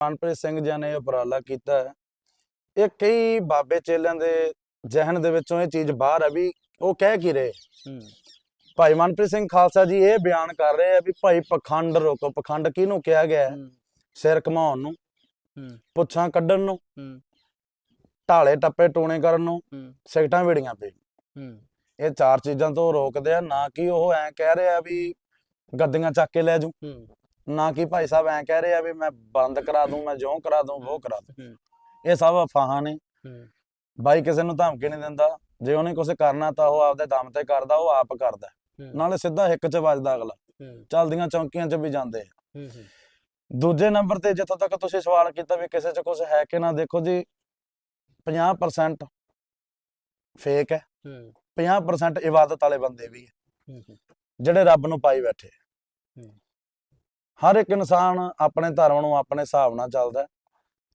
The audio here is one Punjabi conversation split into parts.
ਮਨਪ੍ਰੀਤ ਸਿੰਘ ਜੀ ਨੇ ਉਪਰਾਲਾ ਕੀਤਾ ਹੈ। ਇਹ ਕਈ ਬਾਬੇ ਚੇਲਿਆਂ ਦੇ ਜ਼ਿਹਨ ਦੇ ਵਿੱਚੋਂ ਇਹ ਚੀਜ਼ ਬਾਹਰ ਹੈ ਵੀ ਉਹ ਕਹਿ ਕੀ ਰਹੇ? ਭਾਈ ਮਨਪ੍ਰੀਤ ਸਿੰਘ ਖਾਲਸਾ ਜੀ ਇਹ ਬਿਆਨ ਕਰ ਰਹੇ ਆ ਵੀ ਭਾਈ ਪਖੰਡ ਰੋਕੋ। ਪਖੰਡ ਕਿਹਨੂੰ ਕਿਹਾ ਗਿਆ ਸਿਰ ਘਮਾਉਣ ਨੂੰ ਪੁੱਛਾਂ ਕੱਢਣ ਨੂੰ ਢਾਲੇ ਟੱਪੇ ਟੂਣੇ ਕਰਨ ਨੂੰ ਸਿਗਟਾਂ ਵੀੜੀਆਂ ਹੂੰ। ਇਹ ਚਾਰ ਚੀਜ਼ਾਂ ਤੋਂ ਰੋਕਦੇ ਆ ਨਾ ਕਿ ਉਹ ਐਂ ਕਹਿ ਰਹੇ ਆ ਵੀ ਗੱਡੀਆਂ ਚੱਕ ਕੇ ਲੈ ਜੂ ਨਾ ਕਿ ਭਾਈ ਸਾਹਿਬ ਐਂ ਕਹਿ ਰਹੇ ਆ ਵੀ ਮੈਂ ਬੰਦ ਕਰਾ ਦੂੰ ਮੈਂ ਜਿਉਂ ਕਰਾ ਦੂੰ ਉਹ ਕਰਾ ਦੂੰ। ਇਹ ਸਭ ਅਫਵਾਹਾਂ ਨੇ। ਬਾਈ ਕਿਸੇ ਨੂੰ ਧਮਕੀ ਨਹੀਂ ਦਿੰਦਾ। ਜੇ ਉਹਨੇ ਕੁਝ ਕਰਨਾ ਤਾਂ ਉਹ ਆਪਦੇ ਦਮ ਤੇ ਕਰਦਾ ਉਹ ਆਪ ਕਰਦਾ। ਨਾਲੇ ਸਿੱਧਾ ਹਿੱਕ 'ਚ ਵੱਜਦਾ ਅਗਲਾ। ਚਲਦੀਆਂ ਚੌਂਕੀਆਂ 'ਚ ਵੀ ਜਾਂਦੇ ਦੂਜੇ ਨੰਬਰ ਤੇ ਜਿੱਥੋਂ ਤੱਕ ਤੁਸੀਂ ਸਵਾਲ ਕੀਤਾ ਵੀ ਕਿਸੇ 'ਚ ਕੁਝ ਹੈ ਕਿ ਨਾ ਦੇਖੋ ਜੀ 50% ਫੇਕ ਹੈ। ਹੂੰ। 50% ਇਬਾਦਤ ਵਾਲੇ ਬੰਦੇ ਵੀ ਹੈ। ਜਿਹੜੇ ਰੱਬ ਨੂੰ ਪਾਈ ਬੈਠੇ। ਹਰ ਇੱਕ ਇਨਸਾਨ ਆਪਣੇ ਧਰਮ ਨੂੰ ਆਪਣੇ ਹਿਸਾਬ ਨਾਲ ਚੱਲਦਾ।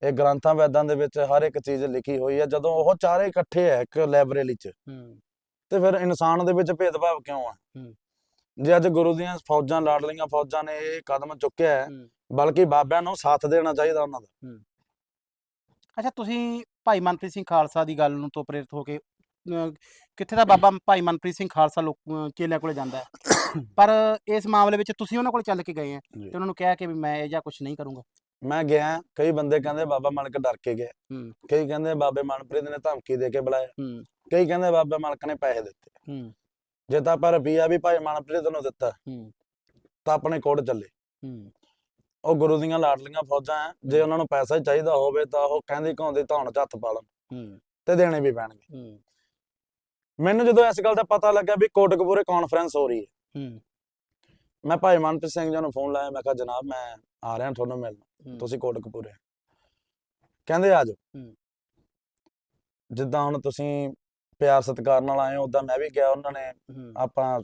ਇਹ ਗ੍ਰੰਥਾਂ ਵੈਦਾਂ ਦੇ ਵਿੱਚ ਹਰ ਇੱਕ ਚੀਜ਼ ਲਿਖੀ ਹੋਈ ਹੈ। ਜਦੋਂ ਉਹ ਚਾਰੇ ਇਕੱਠੇ ਹੈ ਇੱਕ ਲਾਇਬ੍ਰੇਰੀ 'ਚ ਤੇ ਫਿਰ ਇਨਸਾਨ ਦੇ ਵਿੱਚ ਭੇਦਭਾਵ ਕਿਉਂ ਆ। ਜੇ ਅੱਜ ਗੁਰੂ ਦੀਆਂ ਫੌਜਾਂ ਲਾਡਲੀਆਂ ਫੌਜਾਂ ਨੇ ਇਹ ਕਦਮ ਚੁੱਕਿਆ ਹੈ ਬਲਕਿ ਬਾਬਿਆਂ ਨੂੰ ਸਾਥ ਦੇਣਾ ਚਾਹੀਦਾ ਉਹਨਾਂ ਦਾ। ਅੱਛਾ ਤੁਸੀਂ ਭਾਈ ਮਨਪ੍ਰੀਤ ਸਿੰਘ ਖਾਲਸਾ ਦੀ ਗੱਲ ਨੂੰ ਤੋਂ ਪ੍ਰੇਰਿਤ ਹੋ ਕੇ ਕਿੱਥੇ ਦਾ ਬਾਬਾ ਭਾਈ ਮਨਪ੍ਰੀਤ ਸਿੰਘ ਖਾਲਸਾ ਲੋਕ ਚੇਲਿਆਂ ਕੋਲੇ ਜਾਂਦਾ ਹੈ? ਪਰ ਇਸ ਮਾਮਲੇ ਵਿੱਚ ਤੁਸੀਂ ਉਹਨਾਂ ਕੋਲ ਚੱਲ ਕੇ ਗਏ ਆ ਤੇ ਉਹਨਾਂ ਨੂੰ ਕਿਹਾ ਕਿ ਵੀ ਮੈਂ ਇਹ ਜਾਂ ਕੁਝ ਨਹੀਂ ਕਰੂੰਗਾ। ਮੈਂ ਗਿਆ ਕਈ ਬੰਦੇ ਕਹਿੰਦੇ ਬਾਬਾ ਮਾਲਕ ਡਰ ਕੇ ਹੂੰ। ਕਈ ਕਹਿੰਦੇ ਬਾਬੇ ਮਨਪ੍ਰੀਤ ਨੇ ਧਮਕੀ ਦੇ ਕੇ ਬੁਲਾਇਆ। ਹੂੰ। ਕਈ ਕਹਿੰਦੇ ਬਾਬੇ ਮਾਲਕ ਨੇ ਪੈਸੇ ਦਿੱਤੇ। ਹੂੰ। ਜੇ ਤਾਂ ਆਪਾਂ ਰੁਪਈਆ ਵੀ ਭਾਈ ਮਨਪ੍ਰੀਤ ਨੂੰ ਦਿੱਤਾ ਹੂੰ। ਤਾਂ ਆਪਣੇ ਕੋਲ ਚੱਲੇ। ਹੂੰ। ਉਹ ਗੁਰੂ ਦੀਆਂ ਲਾਡਲੀਆਂ ਫੌਜਾਂ ਜੇ ਉਹਨਾਂ ਨੂੰ ਪੈਸਾ ਹੀ ਚਾਹੀਦਾ ਹੋਵੇ ਤਾਂ ਉਹ ਕਹਿੰਦੀ ਘਾਉਂਦੀ ਧੌਣ ਚ ਹੱਥ ਪਾ ਲੈਣ ਹੂੰ। ਤੇ ਦੇਣੇ ਵੀ ਪੈਣਗੇ। ਹੂੰ। ਮੈਨੂੰ ਜਦੋਂ ਇਸ ਗੱਲ ਦਾ ਪਤਾ ਲੱਗਿਆ ਵੀ ਕੋਟਕਪੂਰੇ ਕਾਨਫਰੰਸ ਹੋ ਰਹੀ ਹੈ ਹੂੰ। ਮੈਂ ਭਾਈ ਮਨਪ੍ਰੀਤ ਸਿੰਘ ਜੀ ਨੂੰ ਫੋਨ ਲਾਇਆ ਮੈਂ ਕਿਹਾ ਜਨਾਬ ਮੈਂ ਆ ਰਿਹਾ ਤੁਹਾਨੂੰ ਮਿਲਣ। ਤੁਸੀਂ ਕੋਟਕਪੂਰੇ ਕਹਿੰਦੇ ਆ ਜਾਓ। ਜਿੱਦਾਂ ਹੁਣ ਤੁਸੀਂ ਪਿਆਰ ਸਤਿਕਾਰ ਨਾਲ ਆਏ ਹੋ ਉਦਾਂ ਮੈਂ ਵੀ ਗਿਆ ਉਹਨਾਂ ਨੇ। ਆਪਾਂ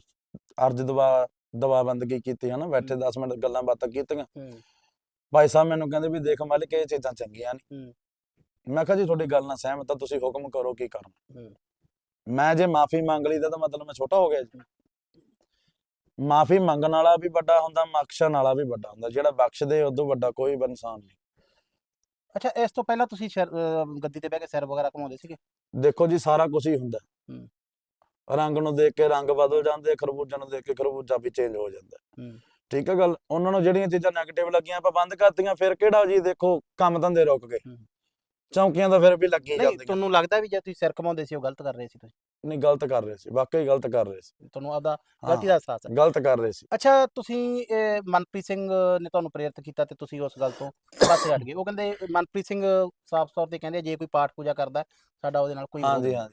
ਅਰਜ ਦਵਾ ਦਵਾਬੰਦਗੀ ਕੀਤੀ ਹੈ ਨਾ ਬੈਠੇ 10 ਮਿੰਟ ਗੱਲਾਂ ਬਾਤਾਂ ਕੀਤੀਆਂ। ਭਾਈ ਸਾਹਿਬ ਮੈਨੂੰ ਕਹਿੰਦੇ ਵੀ ਦੇਖ ਮਾਲਿਕ ਇਹ ਚੀਜ਼ਾਂ ਚੰਗੀਆਂ ਨਹੀਂ ਮੈਂ ਕਿਹਾ ਜੀ ਤੁਹਾਡੀ ਗੱਲ ਨਾਲ ਸਹਿਮਤ ਹਾਂ ਤੁਸੀਂ ਹੁਕਮ ਕਰੋ ਕੀ ਕਰਨਾ। ਮੈਂ ਜੇ ਮਾਫੀ ਮੰਗ ਲਈ ਤਾਂ ਮਤਲਬ ਮੈਂ ਛੋਟਾ ਹੋ ਗਿਆ ਜੀ। ਮਾਫੀ ਮੰਗਣ ਵਾਲਾ ਵੀ ਵੱਡਾ ਹੁੰਦਾ ਬਖਸ਼ਣ ਵਾਲਾ ਵੀ ਵੱਡਾ ਹੁੰਦਾ ਜਿਹੜਾ ਬਖਸ਼ਦੇ ਉਦੋਂ ਵੱਡਾ ਕੋਈ ਇਨਸਾਨ ਨਹੀਂ। ਅੱਛਾ ਇਸ ਤੋਂ ਪਹਿਲਾਂ ਤੁਸੀਂ ਸਿਰ ਅਹ, ਗੱਦੀ ਤੇ ਬਹਿ ਕੇ ਸਿਰ ਵਗੈਰਾ ਘੁਮਾਉਂਦੇ ਸੀਗੇ? ਦੇਖੋ ਜੀ ਸਾਰਾ ਕੁਝ ਹੀ ਹੁੰਦਾ। ਹੂੰ। ਰੰਗ ਨੂੰ ਦੇਖ ਕੇ ਰੰਗ ਬਦਲ ਜਾਂਦੇ ਖਰਬੂਜਾ ਨੂੰ ਦੇਖ ਕੇ ਖਰਬੂਜਾ ਵੀ ਚੇਂਜ ਹੋ ਜਾਂਦਾ। ਹੂੰ। ਠੀਕ ਹੈ ਗੱਲ? ਉਹਨਾਂ ਨੂੰ ਜਿਹੜੀਆਂ ਚੀਜ਼ਾਂ 네ਗੇਟਿਵ ਲੱਗੀਆਂ ਆਪਾਂ ਬੰਦ ਕਰਤੀਆਂ ਫਿਰ ਕਿਹੜਾ ਜੀ ਦੇਖੋ ਕੰਮ ਧੰਦੇ ਰੁਕ ਗਏ। ਹੂੰ। ਚੌਂਕੀਆਂ ਤਾਂ ਫਿਰ ਵੀ ਲੱਗੀ ਨਹੀਂ ਜਾਂਦੀਆਂ। ਤੁਹਾਨੂੰ ਲੱਗਦਾ ਵੀ ਜੇ ਤੁਸੀਂ ਸਿਰ ਘੁਮਾਉਂਦੇ ਸੀ ਉਹ ਗਲਤ ਕਰ ਰਹੇ ਸੀ ਤੁਸੀਂ? ਨਹੀਂ ਗਲਤ ਕਰ ਰਹੇ ਸੀ ਵਾਕਈ ਗਲਤ ਕਰ ਰਹੇ ਸੀ। ਤੁਹਾਨੂੰ ਆਪਦਾ ਗਲਤੀ ਦਾ ਅਹਿਸਾਸ ਹੈ। ਗਲਤ ਕਰ ਰਹੇ ਸੀ। ਅੱਛਾ ਤੁਸੀਂ ਇਹ ਮਨਪ੍ਰੀਤ ਸਿੰਘ ਨੇ ਤੁਹਾਨੂੰ ਪ੍ਰੇਰਿਤ ਕੀਤਾ ਤੇ ਤੁਸੀਂ ਉਸ ਗੱਲ ਤੋਂ ਪਾਸੇ ਹਟ ਗਏ। ਉਹ ਕਹਿੰਦੇ ਮਨਪ੍ਰੀਤ ਸਿੰਘ ਸਾਫ਼ ਤੌਰ ਤੇ ਕਹਿੰਦੇ ਜੇ ਕੋਈ ਪਾਠ ਪੂਜਾ ਕਰਦਾ ਸਾਡਾ ਉਹਦੇ ਨਾਲ ਕੋਈ ਹਾਂਜੀ। ਹਾਂਜੀ